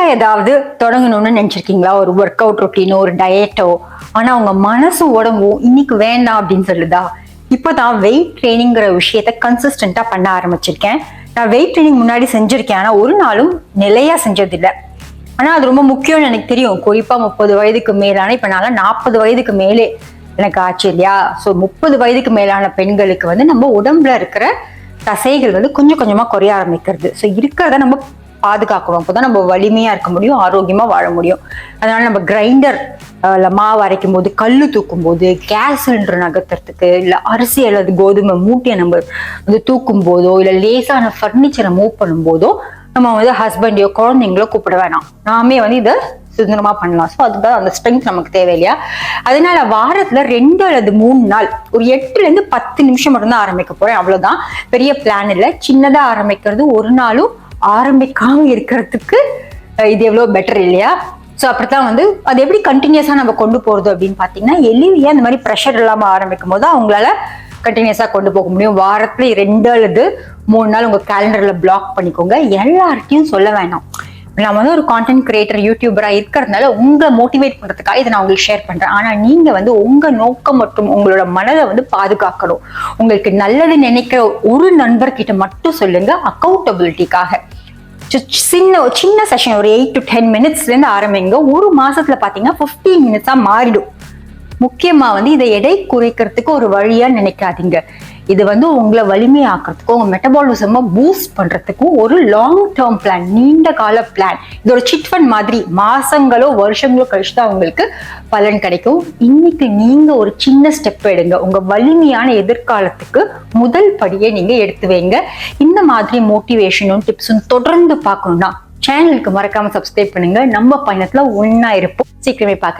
புதுசா ஏதாவது தொடங்கணும்னு நினைச்சிருக்கீங்களா? ஒரு ஒர்க் அவுட் ரொட்டீனோ ஒரு டயட்டோ ஆனா உங்க மனசு உடம்பும் இன்னைக்கு வேண்டாம் அப்படின்னு சொல்லுதா? இப்போதான் வெயிட் ட்ரைனிங்கிற விஷயத்த கன்சிஸ்டண்டா பண்ண ஆரம்பிச்சிருக்கேன். நான் வெயிட் ட்ரைனிங் முன்னாடி செஞ்சிருக்கேன். ஆனா ஒரு நாளும் நிலையா செஞ்சதில்லை. ஆனா அது ரொம்ப முக்கியம்னு எனக்கு தெரியும். குறிப்பா முப்பது வயதுக்கு மேலான இப்ப நான் நாற்பது வயதுக்கு மேலே எனக்கு ஆச்சு இல்லையா? ஸோ முப்பது வயதுக்கு மேலான பெண்களுக்கு வந்து நம்ம உடம்புல இருக்கிற தசைகள் வந்து கொஞ்சம் கொஞ்சமா குறைய ஆரம்பிக்கிறது. ஸோ இருக்கிறத நம்ம பாதுகாக்கணும். அப்போதான் நம்ம வலிமையாக இருக்க முடியும் ஆரோக்கியமாக வாழ முடியும். அதனால் நம்ம கிரைண்டர் மாவு அரைக்கும் போது கல் தூக்கும் போது கேஸ் சிலிண்டர் நகர்த்துறதுக்கு இல்லை அரிசி அல்லது கோதுமை மூட்டையை நம்ம வந்து தூக்கும் போதோ இல்லை லேசான ஃபர்னிச்சரை மூவ் பண்ணும் போதோ நம்ம வந்து ஹஸ்பண்டையோ குழந்தைங்களோ கூப்பிட வேணாம். நாமே வந்து இதை சுதந்திரமா பண்ணலாம். ஸோ அதுதான் அந்த ஸ்ட்ரென்த் நமக்கு தேவை இல்லையா? அதனால வாரத்துல ரெண்டு அல்லது மூணு நாள் ஒரு எட்டுல இருந்து பத்து நிமிஷம் மட்டும்தான் ஆரம்பிக்க போறேன். அவ்வளவுதான். பெரிய பிளான் இல்லை. சின்னதா ஆரம்பிக்கிறது ஒரு நாளும் ஆரம்பிக்காம இருக்கிறதுக்கு இது எவ்வளோ பெட்டர் இல்லையா? ஸோ அப்படித்தான் வந்து அது எப்படி கண்டினியூஸாக நம்ம கொண்டு போகிறது அப்படின்னு பார்த்தீங்கன்னா எளிமையாக இந்த மாதிரி ப்ரெஷர் இல்லாமல் ஆரம்பிக்கும் போது அவங்களால கண்டினியூஸாக கொண்டு போக முடியும். வாரத்தில் ரெண்டு அல்லது மூணு நாள் உங்கள் கேலண்டரில் பிளாக் பண்ணிக்கோங்க. எல்லார்ட்டையும் சொல்ல வேணாம். நான் வந்து ஒரு கான்டென்ட் கிரியேட்டர் யூடியூபராக இருக்கிறதுனால உங்களை மோட்டிவேட் பண்ணுறதுக்காக இதை நான் உங்களுக்கு ஷேர் பண்ணுறேன் ஆனால் நீங்கள் வந்து உங்கள் நோக்கம் மற்றும் உங்களோட மனதை வந்து பாதுகாக்கணும். உங்களுக்கு நல்லது நினைக்கிற ஒரு நண்பர்கிட்ட மட்டும் சொல்லுங்கள் அக்கௌண்டபிலிட்டிக்காக சின்ன சின்ன செஷன் ஒரு எயிட் டு டென் மினிட்ஸ்லேருந்து ஆரம்பிங்க. ஒரு மாதத்தில் பார்த்தீங்கன்னா ஃபிஃப்டீன் மினிட்ஸாக மாறிடும். முக்கியமா வந்து இதை எடை குறைக்கிறதுக்கு ஒரு வழியா நினைக்காதீங்க. இது வந்து உங்களை வலிமையாக்குறதுக்கும் உங்க மெட்டபாலிசமை பூஸ்ட் பண்றதுக்கும் ஒரு லாங் டேர்ம் பிளான் நீண்ட கால பிளான் இது ஒரு சிட் ஃபண்ட் மாதிரி மாசங்களோ வருஷங்களோ கழிச்சு தான் உங்களுக்கு பலன் கிடைக்கும். இன்னைக்கு நீங்க ஒரு சின்ன ஸ்டெப் எடுங்க. உங்க வலிமையான எதிர்காலத்துக்கு முதல் படியை நீங்க எடுத்து வைங்க. இந்த மாதிரி மோட்டிவேஷனும் டிப்ஸும் தொடர்ந்து பார்க்கணும்னா சேனலுக்கு மறக்காம சப்ஸ்கிரைப் பண்ணுங்க. நம்ம பயணத்துல ஒன்னா இருப்போம். சீக்கிரமே பார்க்க